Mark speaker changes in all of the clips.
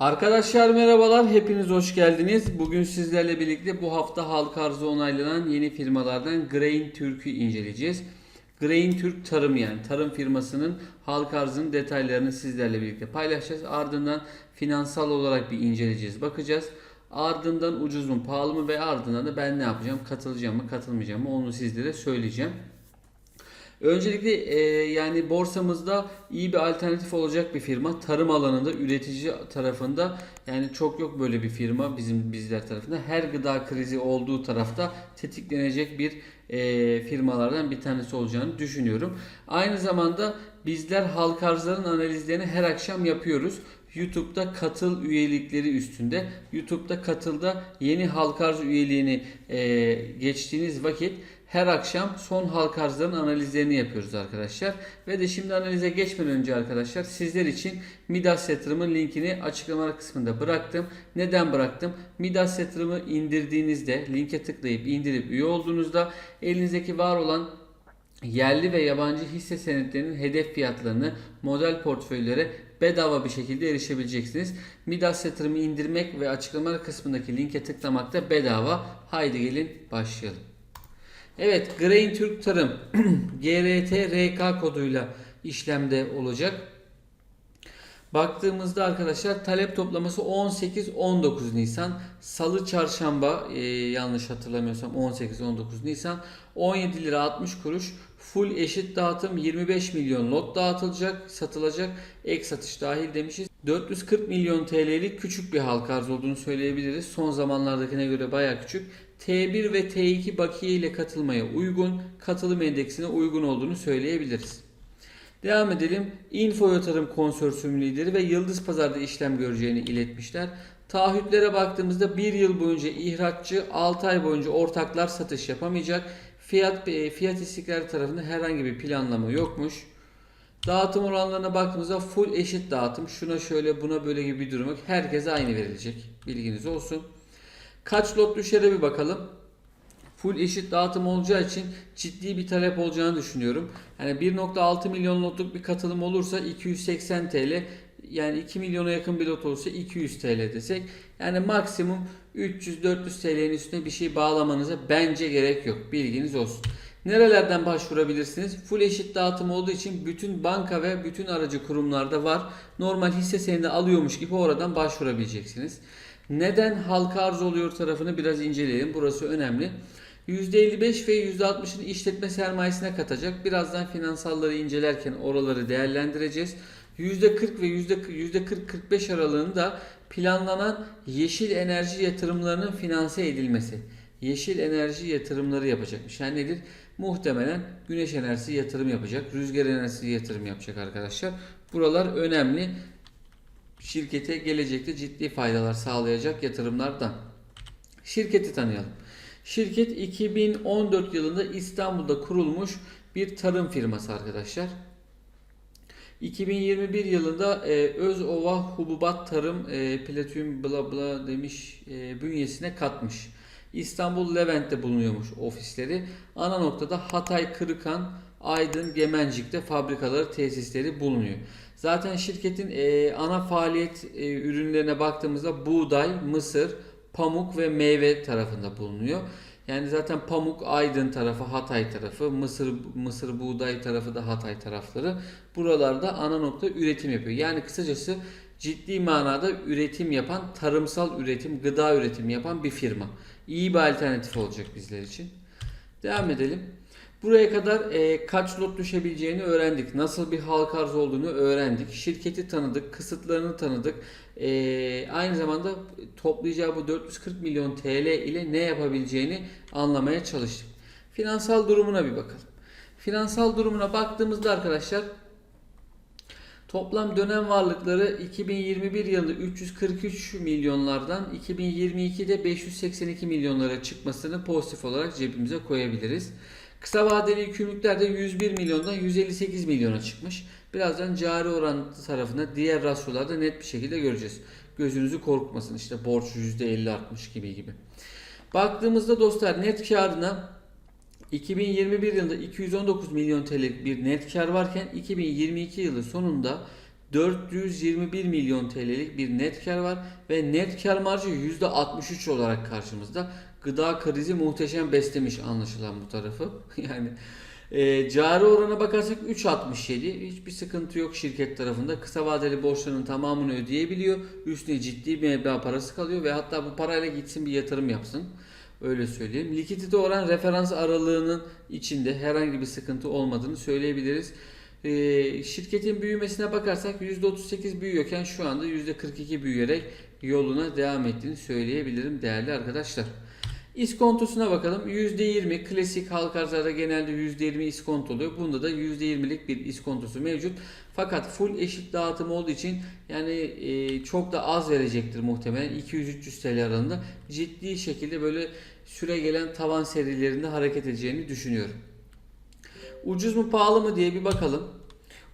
Speaker 1: Arkadaşlar merhabalar, hepiniz hoş geldiniz. Bugün sizlerle birlikte bu hafta halka arzı onaylanan yeni firmalardan Grain Türk'ü inceleyeceğiz. Grain Türk Tarım yani tarım firmasının halka arzının detaylarını sizlerle birlikte paylaşacağız. Ardından finansal olarak bir inceleyeceğiz, bakacağız. Ardından ucuz mu, pahalı mı ve ardından da ben ne yapacağım, katılacağım mı, katılmayacağım mı onu sizlere söyleyeceğim. Öncelikle e, yani borsamızda iyi bir alternatif olacak bir firma. Tarım alanında üretici tarafında yani çok yok böyle bir firma bizim bizler tarafında. Her gıda krizi olduğu tarafta tetiklenecek bir e, firmalardan bir tanesi olacağını düşünüyorum. Aynı zamanda bizler halka arzların analizlerini her akşam yapıyoruz. YouTube'da katıl üyelikleri üstünde. YouTube'da katılda yeni halka arz üyeliğini e, geçtiğiniz vakit her akşam son halka arzların analizlerini yapıyoruz arkadaşlar. Ve de şimdi analize geçmeden önce arkadaşlar sizler için Midas yatırımın linkini açıklama kısmında bıraktım. Neden bıraktım? Midas yatırımı indirdiğinizde linke tıklayıp indirip üye olduğunuzda elinizdeki var olan yerli ve yabancı hisse senetlerinin hedef fiyatlarını model portföylere bedava bir şekilde erişebileceksiniz. Midas yatırımı indirmek ve açıklamalar kısmındaki linke tıklamak da bedava. Haydi gelin başlayalım. Evet, Grain Türk Tarım GRT RK koduyla işlemde olacak. Baktığımızda arkadaşlar talep toplaması 18-19 Nisan. Salı çarşamba e, yanlış hatırlamıyorsam 18-19 Nisan. 17 lira 60 kuruş. Full eşit dağıtım 25 milyon lot dağıtılacak, satılacak. Ek satış dahil demişiz. 440 milyon TL'lik küçük bir halka arz olduğunu söyleyebiliriz. Son zamanlardakine göre baya küçük. T1 ve T2 bakiye ile katılmaya uygun, katılım endeksine uygun olduğunu söyleyebiliriz. Devam edelim. Info Yatırım Konsorsiyum lideri ve Yıldız Pazar'da işlem göreceğini iletmişler. Taahhütlere baktığımızda 1 yıl boyunca ihraççı, 6 ay boyunca ortaklar satış yapamayacak. Fiyat e, fiyat istikrarı tarafında herhangi bir planlama yokmuş. Dağıtım oranlarına baktığımızda full eşit dağıtım. Şuna şöyle buna böyle gibi bir durum yok. Herkese aynı verilecek. Bilginiz olsun. Kaç lot düşere bir bakalım. Full eşit dağıtım olacağı için ciddi bir talep olacağını düşünüyorum. Yani 1.6 milyon lotluk bir katılım olursa 280 TL yani 2 milyona yakın bir lot olursa 200 TL desek yani maksimum 300-400 TL'nin üstüne bir şey bağlamanıza bence gerek yok. Bilginiz olsun. Nerelerden başvurabilirsiniz? Full eşit dağıtım olduğu için bütün banka ve bütün aracı kurumlarda var. Normal hisse senedi alıyormuş gibi oradan başvurabileceksiniz. Neden halka arz oluyor tarafını biraz inceleyelim. Burası önemli. %55 ve %60'ını işletme sermayesine katacak. Birazdan finansalları incelerken oraları değerlendireceğiz. %40 ve %40-45 aralığında planlanan yeşil enerji yatırımlarının finanse edilmesi. Yeşil enerji yatırımları yapacakmış. Yani nedir? Muhtemelen güneş enerjisi yatırım yapacak, rüzgar enerjisi yatırım yapacak arkadaşlar. Buralar önemli. Şirkete gelecekte ciddi faydalar sağlayacak yatırımlardan. Şirketi tanıyalım. Şirket 2014 yılında İstanbul'da kurulmuş bir tarım firması arkadaşlar. 2021 yılında e, Özova Hububat Tarım e, Platinum bla bla demiş e, bünyesine katmış. İstanbul Levent'te bulunuyormuş ofisleri. Ana noktada Hatay, Kırıkan, Aydın, Gemencik'te fabrikaları, tesisleri bulunuyor. Zaten şirketin e, ana faaliyet e, ürünlerine baktığımızda buğday, mısır, pamuk ve meyve tarafında bulunuyor. Yani zaten pamuk Aydın tarafı, Hatay tarafı, Mısır Mısır buğday tarafı da Hatay tarafları. Buralarda ana nokta üretim yapıyor. Yani kısacası ciddi manada üretim yapan, tarımsal üretim, gıda üretimi yapan bir firma. İyi bir alternatif olacak bizler için. Devam edelim. Buraya kadar e, kaç lot düşebileceğini öğrendik. Nasıl bir halka arz olduğunu öğrendik. Şirketi tanıdık, kısıtlarını tanıdık. E, aynı zamanda toplayacağı bu 440 milyon TL ile ne yapabileceğini anlamaya çalıştık. Finansal durumuna bir bakalım. Finansal durumuna baktığımızda arkadaşlar Toplam dönem varlıkları 2021 yılında 343 milyonlardan 2022'de 582 milyonlara çıkmasını pozitif olarak cebimize koyabiliriz. Kısa vadeli yükümlülükler de 101 milyondan 158 milyona çıkmış. Birazdan cari oran tarafında diğer rasyolarda net bir şekilde göreceğiz. Gözünüzü korkmasın işte borç %50 artmış gibi gibi. Baktığımızda dostlar net karına 2021 yılında 219 milyon TL'lik bir net kar varken 2022 yılı sonunda 421 milyon TL'lik bir net kar var ve net kar marjı %63 olarak karşımızda. Gıda krizi muhteşem beslemiş anlaşılan bu tarafı. Yani e, cari orana bakarsak 3.67 hiçbir sıkıntı yok şirket tarafında. Kısa vadeli borçlarının tamamını ödeyebiliyor. Üstüne ciddi bir meblağ parası kalıyor ve hatta bu parayla gitsin bir yatırım yapsın. Öyle söyleyeyim. Likidite oran referans aralığının içinde herhangi bir sıkıntı olmadığını söyleyebiliriz. Ee, şirketin büyümesine bakarsak %38 büyüyorken şu anda %42 büyüyerek yoluna devam ettiğini söyleyebilirim değerli arkadaşlar. İskontosuna bakalım. %20 klasik halk arzlarda genelde %20 iskont. Bunda da %20'lik bir iskontosu mevcut. Fakat full eşit dağıtım olduğu için yani e, çok da az verecektir muhtemelen. 200-300 TL aralığında ciddi şekilde böyle süre gelen tavan serilerinde hareket edeceğini düşünüyorum. Ucuz mu pahalı mı diye bir bakalım.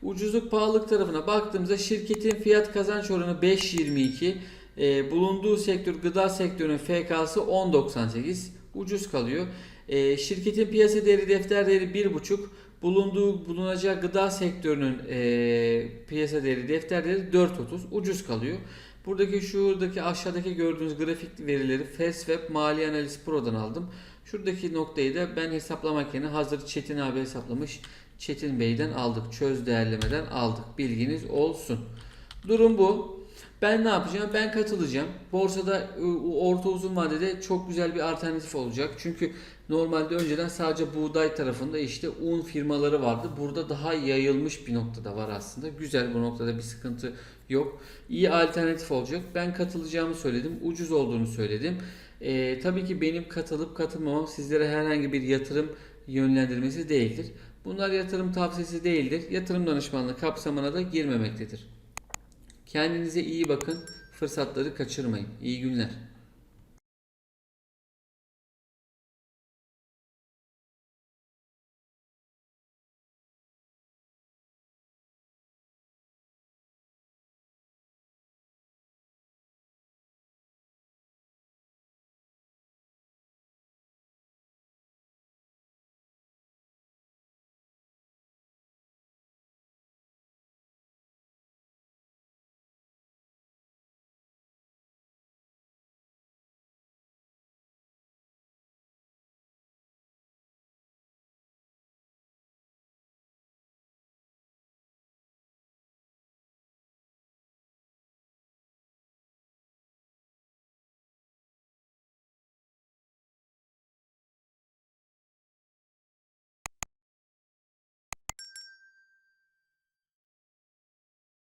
Speaker 1: Ucuzluk pahalılık tarafına baktığımızda şirketin fiyat kazanç oranı 5.22. E, bulunduğu sektör gıda sektörünün FK'sı 10.98. Ucuz kalıyor. E, şirketin piyasa değeri defter değeri 1.5. Bulunduğu bulunacağı gıda sektörünün e, piyasa değeri defter değeri 4.30. Ucuz kalıyor. Buradaki şuradaki aşağıdaki gördüğünüz grafik verileri Fastweb Mali Analiz Pro'dan aldım. Şuradaki noktayı da ben hesaplamak yerine hazır Çetin abi hesaplamış. Çetin Bey'den aldık. Çöz değerlemeden aldık. Bilginiz olsun. Durum bu. Ben ne yapacağım? Ben katılacağım. Borsada ı, orta uzun vadede çok güzel bir alternatif olacak. Çünkü normalde önceden sadece buğday tarafında işte un firmaları vardı. Burada daha yayılmış bir noktada var aslında. Güzel bu noktada bir sıkıntı yok. İyi alternatif olacak. Ben katılacağımı söyledim. Ucuz olduğunu söyledim. Ee, tabii ki benim katılıp katılmamam sizlere herhangi bir yatırım yönlendirmesi değildir. Bunlar yatırım tavsiyesi değildir. Yatırım danışmanlığı kapsamına da girmemektedir. Kendinize iyi bakın. Fırsatları kaçırmayın. İyi günler.